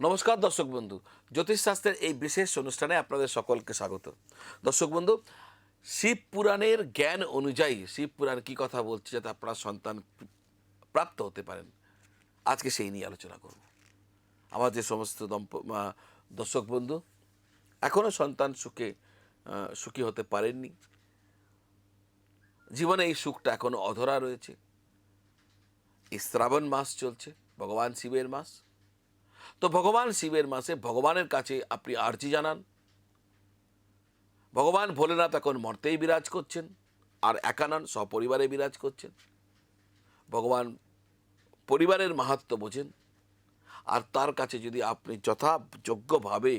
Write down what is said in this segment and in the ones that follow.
নমস্কার, দর্শক বন্ধু। জ্যোতিষশাস্ত্রের এই বিশেষ অনুষ্ঠানে আপনাদের সকলকে স্বাগত। দর্শক বন্ধু, শিব পুরাণের জ্ঞান অনুযায়ী, শিব পুরাণ কী কথা বলছে যাতে আপনারা সন্তান প্রাপ্ত হতে পারেন? আজকে সেই নিয়ে আলোচনা করব। আমার যে সমস্ত দম্প দর্শক বন্ধু এখনও সন্তান সুখে সুখী হতে পারেননি। জীবনে এই সুখটা এখনও অধরা রয়েছে। এই শ্রাবণ মাস চলছে, ভগবান শিবের মাস। তো ভগবান শিবের মাসে ভগবানের কাছে আপনি আর্জি জানান। ভগবান ভোলেনাথ এখন মর্তেই বিরাজ করছেন, আর একা নন, সপরিবারে বিরাজ করছেন। ভগবান পরিবারের মাহাত্ম বোঝেন। আর তার কাছে যদি আপনি যথাযোগ্যভাবে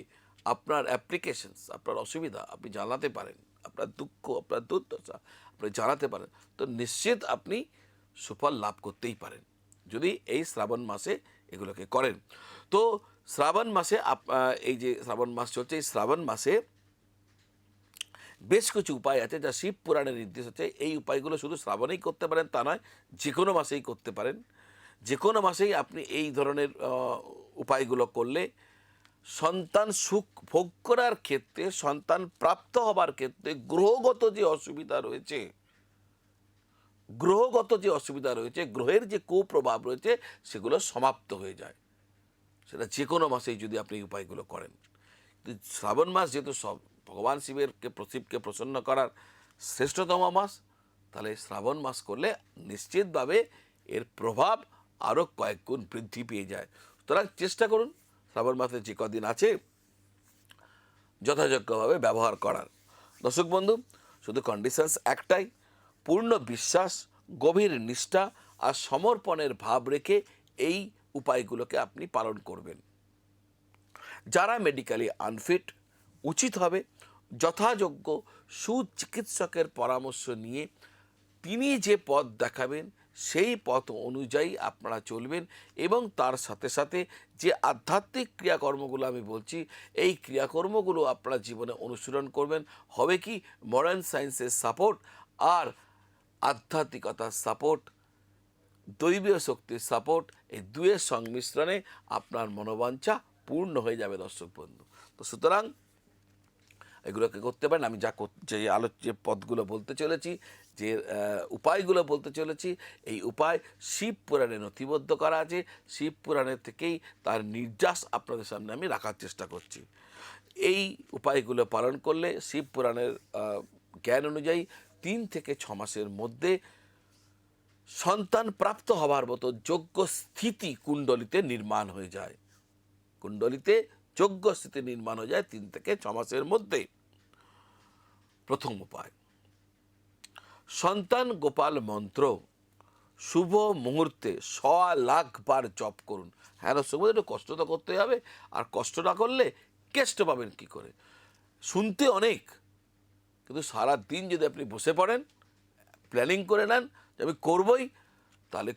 আপনার অ্যাপ্লিকেশনস আপনার অসুবিধা আপনি জানাতে পারেন, আপনার দুঃখ, আপনার দুর্দশা আপনি জানাতে পারেন, তো নিশ্চিত আপনি সুফল লাভ করতেই পারেন। যদি এই শ্রাবণ মাসে এগুলোকে করেন। তো শ্রাবণ মাসে এই যে শ্রাবণ মাস চলছে, এই শ্রাবণ মাসে বেশ কিছু উপায় আছে যা শিব পুরাণের নির্দেশ আছে। এই উপায়গুলো শুধু শ্রাবণেই করতে পারেন, তা নয় যে কোনো মাসেই করতে পারেন। যে কোনো মাসেই আপনি এই ধরনের উপায়গুলো করলে সন্তান সুখ ভোগ করার ক্ষেত্রে, সন্তান প্রাপ্ত হবার ক্ষেত্রে গ্রহগত যে অসুবিধা রয়েছে, গ্রহগত যে অসুবিধা রয়েছে, গ্রহের যে কুপ্রভাব রয়েছে, সেগুলো সমাপ্ত হয়ে যায়। সেটা যে কোনো মাসেই যদি আপনি উপায়গুলো করেন। শ্রাবণ মাস যেহেতু সব, ভগবান শিবেরকে শিবকে প্রসন্ন করার শ্রেষ্ঠতম মাস, তাহলে শ্রাবণ মাস করলে নিশ্চিতভাবে এর প্রভাব আরও কয়েক গুণ বৃদ্ধি পেয়ে যায়। সুতরাং চেষ্টা করুন শ্রাবণ মাসে যে কদিন আছে যথাযোগ্যভাবে ব্যবহার করার। দর্শক বন্ধু, শুধু কন্ডিশনস একটাই, পূর্ণ বিশ্বাস, গভীর নিষ্ঠা আর সমর্পণের ভাব রেখে এই উপায়গুলোকে আপনি পালন করবেন। যারা মেডিকেলি আনফিট উচিত হবে যথাযোগ্য সুচিকিৎসকের পরামর্শ নিয়ে তিনি যে পথ দেখাবেন, সেই পথ অনুযায়ী আপনারা চলবেন এবং তার সাথে সাথে যে আধ্যাত্মিক ক্রিয়াকর্মগুলো আমি বলছি, এই ক্রিয়াকর্মগুলো আপনারা জীবনে অনুসরণ করবেন। হবে কি? মডার্ন সায়েন্সের সাপোর্ট আর আধ্যাত্মিকতার সাপোর্ট দৈবীয় শক্তির সাপোর্ট এই দুয়ের সংমিশ্রণে আপনার মনোবাঞ্ছা পূর্ণ হয়ে যাবে, দর্শক বন্ধু। তো সুতরাং এগুলোকে করতে পারেন। আমি যা যে আলো যে পদগুলো বলতে চলেছি, যে উপায়গুলো বলতে চলেছি, এই উপায় শিব পুরাণে নথিবদ্ধ করা আছে। শিব পুরাণের থেকেই তার নির্যাস আপনাদের সামনে আমি রাখার চেষ্টা করছি। এই উপায়গুলো পালন করলে শিব পুরাণের জ্ঞান অনুযায়ী তিন থেকে ছ মাসের মধ্যে সন্তান প্রাপ্ত হবার মতো যোগ্য স্থিতি কুণ্ডলিতে নির্মাণ হয়ে যায়। কুণ্ডলিতে যোগ্য স্থিতি নির্মাণ হয়ে যায় তিন থেকে ছ মাসের মধ্যে। প্রথম উপায়। সন্তান গোপাল মন্ত্র শুভ মুহূর্তে শ লাখ বার জপ করুন। হ্যাঁ বন্ধু, একটু কষ্ট তো করতে হবে আর কষ্ট না করলে কেষ্ট পাবেন কি করে? শুনতে অনেক কিন্তু সারা দিন যদি আপনি বসে পড়েন প্ল্যানিং করে নেন যে আমি করবই, তাহলে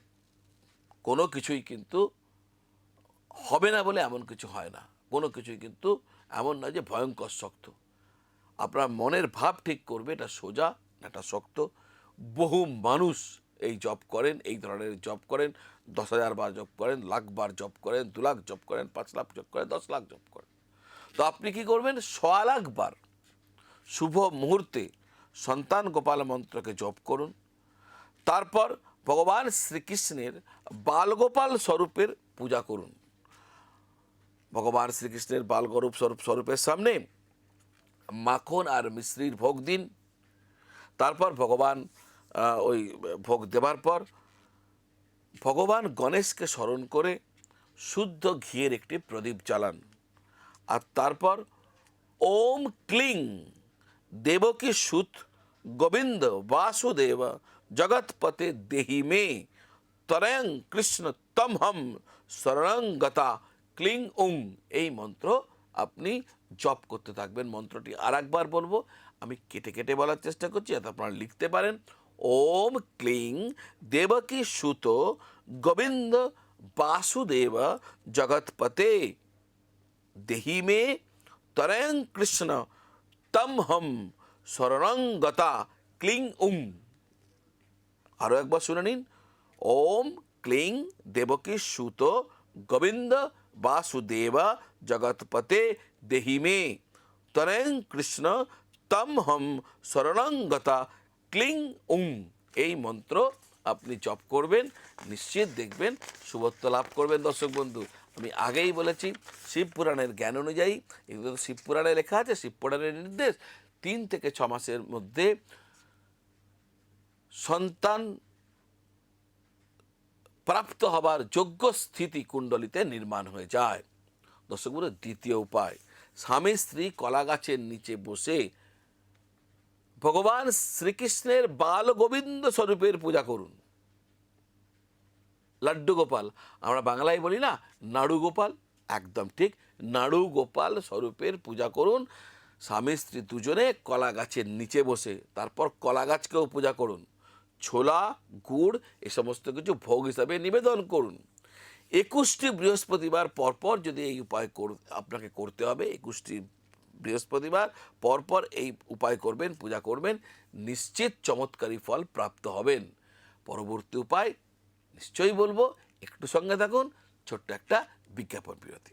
কোনো কিছুই কিন্তু হবে না বলে এমন কিছু হয় না। কোনো কিছুই কিন্তু এমন নয় যে ভয়ঙ্কর শক্ত। আপনার মনের ভাব ঠিক করবে, এটা সোজা, এটা শক্ত। বহু মানুষ এই জব করেন, এই ধরনের জব করেন, দশ হাজার বার জব করেন, লাখ বার জব করেন, দু লাখ জব করেন, পাঁচ লাখ জব করেন, দশ লাখ জব করেন। তো আপনি কি করবেন? ছ লাখ বার শুভ মুহূর্তে সন্তান গোপাল মন্ত্রকে জপ করুন। তারপর ভগবান শ্রীকৃষ্ণের বালগোপাল স্বরূপের পূজা করুন। ভগবান শ্রীকৃষ্ণের বালগরূপ স্বরূপ স্বরূপের সামনে মাখন আর মিশ্রির ভোগ দিন। তারপর ভগবান ওই ভোগ দেবার পর ভগবান গণেশকে স্মরণ করে শুদ্ধ ঘিয়ের একটি প্রদীপ জ্বালান। আর তারপর ওম ক্লিং, দেবকী সুত গোবিন্দ বাসুদেব জগৎপতে দেহি মে তরয়ং কৃষ্ণ তমহম শরণঙ্গতা ক্লিং উং এই মন্ত্র আপনি জপ করতে থাকবেন। মন্ত্রটি আর একবার বলব, আমি কেটে কেটে বলার চেষ্টা করছি, যাতে আপনারা লিখতে পারেন। ওম ক্লিং দেবকী সুত গোবিন্দ বাসুদেব জগৎপতে দেহি মে। তরয়ং কৃষ্ণ তম হম। শরণঙ্গতা ক্লিং উং। আরও একবার শুনে নিন। ওম, ক্লিং, দেবকী, সুত, গোবিন্দ, বাসুদেব, জগৎপতে দেহি মে। তরেং কৃষ্ণ, তম হম শরণাঙ্গতা ক্লিং উং। এই মন্ত্র আপনি জপ করবেন, নিশ্চিত দেখবেন শুভত্ব লাভ করবেন দর্শক বন্ধু। আমি আগেই বলেছি, শিব পুরাণের জ্ঞান অনুযায়ী, এগুলো তো শিব পুরাণে লেখা আছে, শিব পুরাণের নির্দেশ। তিন থেকে ছ মাসের মধ্যে সন্তান প্রাপ্ত হবার যোগ্য স্থিতি কুণ্ডলিতে নির্মাণ হয়ে যায়। দর্শক বন্ধু, দ্বিতীয় উপায় স্বামী স্ত্রী কলা গাছের নিচে বসে ভগবান শ্রীকৃষ্ণের বাল গোবিন্দ স্বরূপের পূজা করুন। লাড্ডু গোপাল আমরা বাংলায় বলি না নাড়ু গোপাল একদম ঠিক নাড়ু গোপাল স্বরূপের পূজা করুন। স্বামী স্ত্রী দুজনে কলা গাছের নিচে বসে, তারপর কলা গাছকেও পূজা করুন। ছোলা, গুড়, এ সমস্ত কিছু ভোগ হিসাবে নিবেদন করুন। একুশটি বৃহস্পতিবার পরপর যদি এই উপায় আপনাকে করতে হবে, একুশটি বৃহস্পতিবার পরপর এই উপায় করবেন, পূজা করবেন, নিশ্চিত চমৎকারী ফল প্রাপ্ত হবেন। পরবর্তী উপায়, নিশ্চয়ই বলব, একটু সঙ্গে থাকুন, ছোট্ট একটা বিজ্ঞাপন বিরতি।